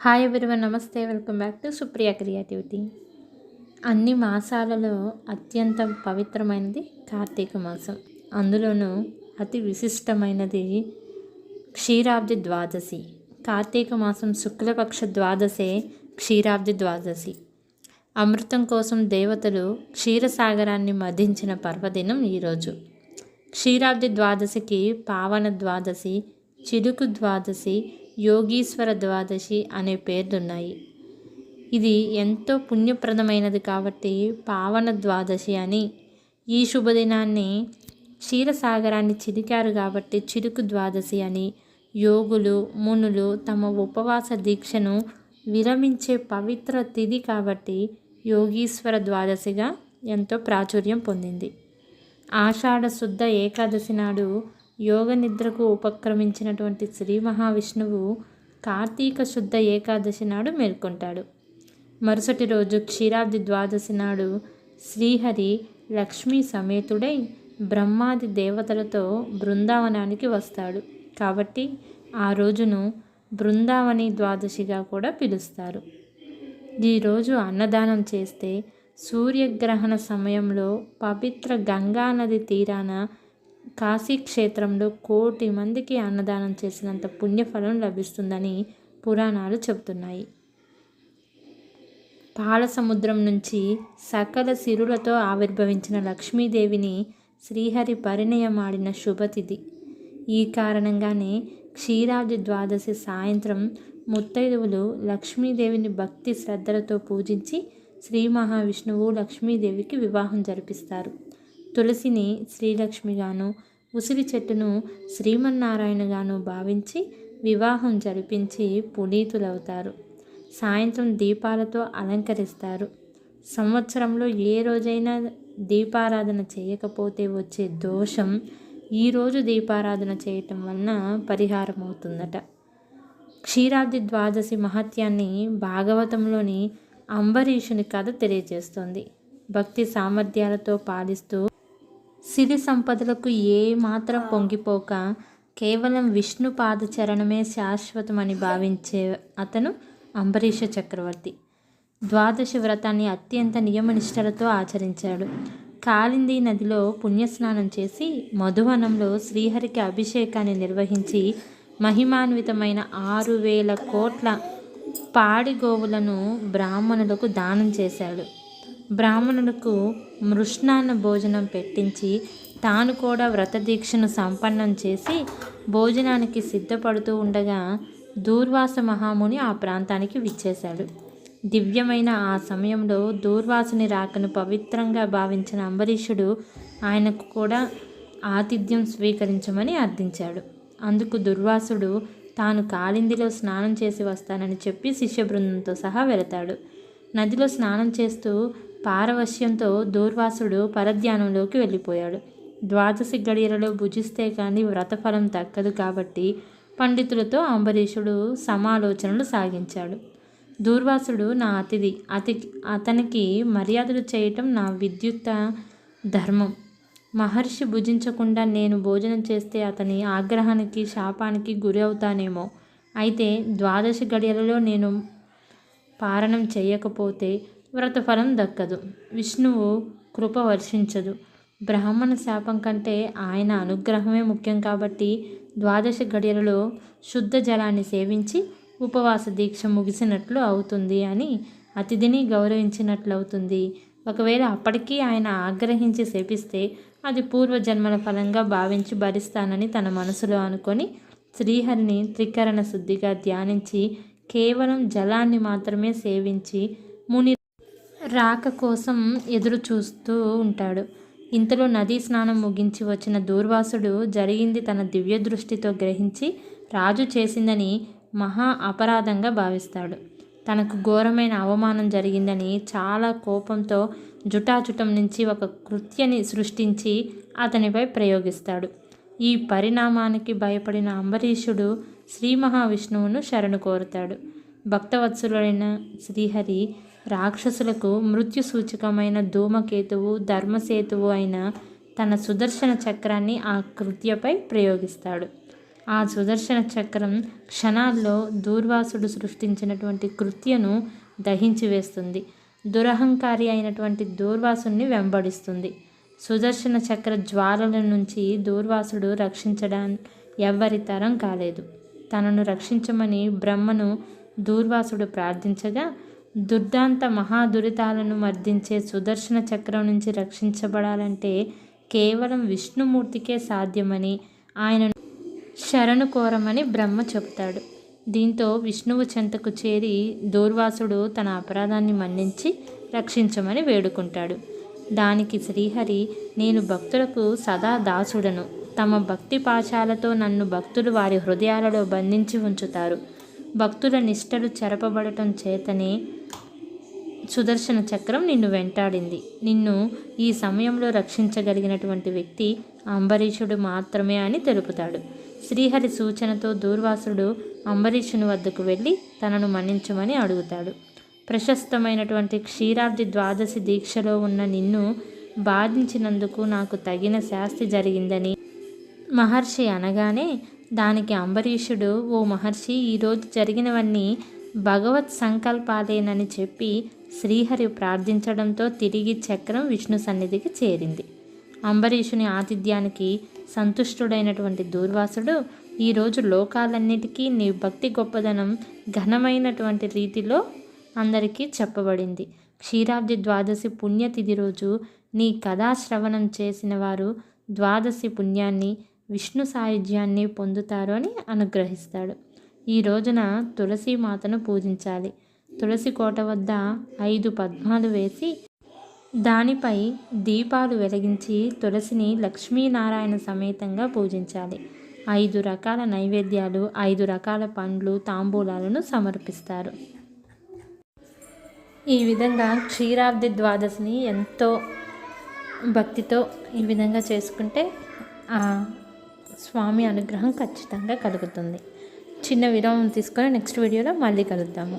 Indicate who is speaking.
Speaker 1: Hi everyone namaste. Welcome back to Supriya creativity అన్ని మాసాలలో అత్యంత పవిత్రమైనది కార్తీక మాసం. అందులోనూ అతి విశిష్టమైనది క్షీరాబ్ది ద్వాదశి. కార్తీక మాసం శుక్లపక్ష ద్వాదశే క్షీరాబ్ది ద్వాదశి. అమృతం కోసం దేవతలు క్షీరసాగరాన్ని మధించిన పర్వదినం ఈరోజు. క్షీరాబ్ది ద్వాదశికి పావన ద్వాదశి చిలుకు ద్వాదశి యోగీశ్వర ద్వాదశి అనే పేర్లున్నాయి. ఇది ఎంతో పుణ్యప్రదమైనది కాబట్టి పావన ద్వాదశి అని ఈ శుభదినాన్ని క్షీరసాగరాన్ని చిరికారు కాబట్టి చిరుకు ద్వాదశి అని యోగులు మునులు తమ ఉపవాస దీక్షను విరమించే పవిత్ర తిథి కాబట్టి యోగీశ్వర ద్వాదశిగా ఎంతో ప్రాచుర్యం పొందింది. ఆషాఢ శుద్ధ ఏకాదశి నాడు యోగ నిద్రకు ఉపక్రమించినటువంటి శ్రీ మహావిష్ణువు కార్తీక శుద్ధ ఏకాదశి నాడు మేల్కొంటాడు. మరుసటి రోజు క్షీరాబ్ది ద్వాదశి నాడు శ్రీహరి లక్ష్మీ సమేతుడై బ్రహ్మాది దేవతలతో బృందావనానికి వస్తాడు. కాబట్టి ఆ రోజును బృందావని ద్వాదశిగా కూడా పిలుస్తారు. ఈరోజు అన్నదానం చేస్తే సూర్యగ్రహణ సమయంలో పవిత్ర గంగానది తీరాన కాశీక్షేత్రంలో కోటి మందికి అన్నదానం చేసినంత పుణ్యఫలం లభిస్తుందని పురాణాలు చెబుతున్నాయి. పాల సముద్రం నుంచి సకల సిరులతో ఆవిర్భవించిన లక్ష్మీదేవిని శ్రీహరి పరిణయమాడిన శుభతిథి. ఈ కారణంగానే క్షీరాబ్ది ద్వాదశి సాయంత్రం ముత్తైదువులు లక్ష్మీదేవిని భక్తి శ్రద్ధలతో పూజించి శ్రీ మహావిష్ణువు లక్ష్మీదేవికి వివాహం జరిపిస్తారు. తులసిని శ్రీలక్ష్మిగాను ఉసిరి చెట్టును శ్రీమన్నారాయణగాను భావించి వివాహం జరిపించి పునీతులవుతారు. సాయంత్రం దీపాలతో అలంకరిస్తారు. సంవత్సరంలో ఏ రోజైనా దీపారాధన చేయకపోతే వచ్చే దోషం ఈరోజు దీపారాధన చేయటం వలన పరిహారం అవుతుందట క్షీరాద్రి ద్వాదశి మహత్యాన్ని భాగవతంలోని అంబరీషుని కథ తెలియజేస్తుంది. భక్తి సామర్థ్యాలతో పాలిస్తూ సిరి సంపదలకు ఏ మాత్రం పొంగిపోక కేవలం విష్ణు పాదచరణమే శాశ్వతమని భావించే అతను అంబరీష చక్రవర్తి. ద్వాదశి వ్రతాన్ని అత్యంత నియమనిష్టలతో ఆచరించాడు. కాలింది నదిలో పుణ్యస్నానం చేసి మధువనంలో శ్రీహరికి అభిషేకాన్ని నిర్వహించి మహిమాన్వితమైన ఆరు వేల కోట్ల పాడి గోవులను బ్రాహ్మణులకు దానం చేశాడు. బ్రాహ్మణులకు మృష్ణాన్న భోజనం పెట్టించి తాను కూడా వ్రతదీక్షను సంపన్నం చేసి భోజనానికి సిద్ధపడుతూ ఉండగా దూర్వాస మహాముని ఆ ప్రాంతానికి విచ్చేశాడు. దివ్యమైన ఆ సమయంలో దూర్వాసుని రాకను పవిత్రంగా భావించిన అంబరీషుడు ఆయనకు కూడా ఆతిథ్యం స్వీకరించమని అర్థించాడు. అందుకు దుర్వాసుడు తాను కాలిందిలో స్నానం చేసి వస్తానని చెప్పి శిష్య బృందంతో సహా వెళతాడు. నదిలో స్నానం చేస్తూ పారవశ్యంతో దూర్వాసుడు పరధ్యానంలోకి వెళ్ళిపోయాడు. ద్వాదశి గడియలలో భుజిస్తే కానీ వ్రతఫలం దక్కదు కాబట్టి పండితులతో అంబరీషుడు సమాలోచనలు సాగించాడు. దూర్వాసుడు నా అతిథి అతి అతనికి మర్యాదలు చేయటం నా విద్యుత్ ధర్మం. మహర్షి భుజించకుండా నేను భోజనం చేస్తే అతని ఆగ్రహానికి శాపానికి గురి అవుతానేమో. అయితే ద్వాదశి గడియలలో నేను పారణం చేయకపోతే వ్రతఫలం దక్కదు. విష్ణువు కృప వర్షించదు. బ్రాహ్మణ శాపం కంటే ఆయన అనుగ్రహమే ముఖ్యం కాబట్టి ద్వాదశ గడియలలో శుద్ధ జలాన్ని సేవించి ఉపవాస దీక్ష ముగిసినట్లు అవుతుంది అని అతిథిని గౌరవించినట్లు అవుతుంది ఒకవేళ అప్పటికీ ఆయన ఆగ్రహించి శపిస్తే అది పూర్వజన్మల ఫలంగా భావించి భరిస్తానని తన మనసులో అనుకొని శ్రీహరిని త్రికరణ శుద్ధిగా ధ్యానించి కేవలం జలాన్ని మాత్రమే సేవించి ముని రాక కోసం ఎదురు చూస్తూ ఉంటాడు. ఇంతలో నదీ స్నానం ముగించి వచ్చిన దూర్వాసుడు జరిగింది తన దివ్య దృష్టితో గ్రహించి రాజు చేసిందని మహా అపరాధంగా భావిస్తాడు. తనకు ఘోరమైన అవమానం జరిగిందని చాలా కోపంతో జుటాజుటం నుంచి ఒక కృత్యని సృష్టించి అతనిపై ప్రయోగిస్తాడు. ఈ పరిణామానికి భయపడిన అంబరీషుడు శ్రీ మహావిష్ణువును శరణు కోరుతాడు. భక్తవత్సలుడైన శ్రీహరి రాక్షసులకు మృత్యు సూచకమైన ధూమకేతువు ధర్మసేతువు అయిన తన సుదర్శన చక్రాన్ని ఆ కృత్యపై ప్రయోగిస్తాడు. ఆ సుదర్శన చక్రం క్షణాల్లో దూర్వాసుడు సృష్టించినటువంటి కృత్యను దహించి వేస్తుంది. దురహంకారి అయినటువంటి దూర్వాసుని వెంబడిస్తుంది. సుదర్శన చక్ర జ్వాలల నుంచి దూర్వాసుడు రక్షించడం ఎవ్వరి తరం కాలేదు. తనను రక్షించమని బ్రహ్మను దూర్వాసుడు ప్రార్థించగా దుర్దాంత మహాదురితాలను మర్దించే సుదర్శన చక్రం నుంచి రక్షించబడాలంటే కేవలం విష్ణుమూర్తికే సాధ్యమని ఆయన శరణు కోరమని బ్రహ్మ చెబుతాడు. దీంతో విష్ణువు చెంతకు చేరి దూర్వాసుడు తన అపరాధాన్ని మన్నించి రక్షించమని వేడుకుంటాడు. దానికి శ్రీహరి నేను భక్తులకు సదా దాసుడను. తమ భక్తి పాశాలతో నన్ను భక్తులు వారి హృదయాలలో బంధించి ఉంచుతారు. భక్తుల నిష్టలు చెరపబడటం చేతనే సుదర్శన చక్రం నిన్ను వెంటాడింది. నిన్ను ఈ సమయంలో రక్షించగలిగినటువంటి వ్యక్తి అంబరీషుడు మాత్రమే అని తెలుపుతాడు. శ్రీహరి సూచనతో దూర్వాసుడు అంబరీషుని వద్దకు వెళ్ళి తనను మన్నించమని అడుగుతాడు. ప్రశస్తమైనటువంటి క్షీరాబ్ది ద్వాదశి దీక్షలో ఉన్న నిన్ను బాధించినందుకు నాకు తగిన శాస్తి జరిగిందని మహర్షి అనగానే దానికి అంబరీషుడు ఓ మహర్షి ఈరోజు జరిగినవన్నీ భగవత్ సంకల్పాలేనని చెప్పి శ్రీహరి ప్రార్థించడంతో తిరిగి చక్రం విష్ణు సన్నిధికి చేరింది. అంబరీషుని ఆతిథ్యానికి సంతుష్టుడైనటువంటి దూర్వాసుడు ఈరోజు లోకాలన్నిటికీ నీ భక్తి గొప్పదనం ఘనమైనటువంటి రీతిలో అందరికీ చెప్పబడింది. క్షీరాబ్ది ద్వాదశి పుణ్యతిథి రోజు నీ కథాశ్రవణం చేసిన వారు ద్వాదశి పుణ్యాన్ని విష్ణు సాయుధ్యాన్ని పొందుతారు అని అనుగ్రహిస్తాడు. ఈ రోజున తులసి మాతను పూజించాలి. తులసి కోట వద్ద ఐదు పద్మాలు వేసి దానిపై దీపాలు వెలిగించి తులసిని లక్ష్మీనారాయణ సమేతంగా పూజించాలి. ఐదు రకాల నైవేద్యాలు ఐదు రకాల పండ్లు తాంబూలాలను సమర్పిస్తారు. ఈ విధంగా క్షీరాబ్ది ద్వాదశిని ఎంతో భక్తితో ఈ విధంగా చేసుకుంటే ఆ స్వామి అనుగ్రహం ఖచ్చితంగా కలుగుతుంది. చిన్న విరామం తీసుకొని నెక్స్ట్ వీడియోలో మళ్ళీ కలుద్దాము.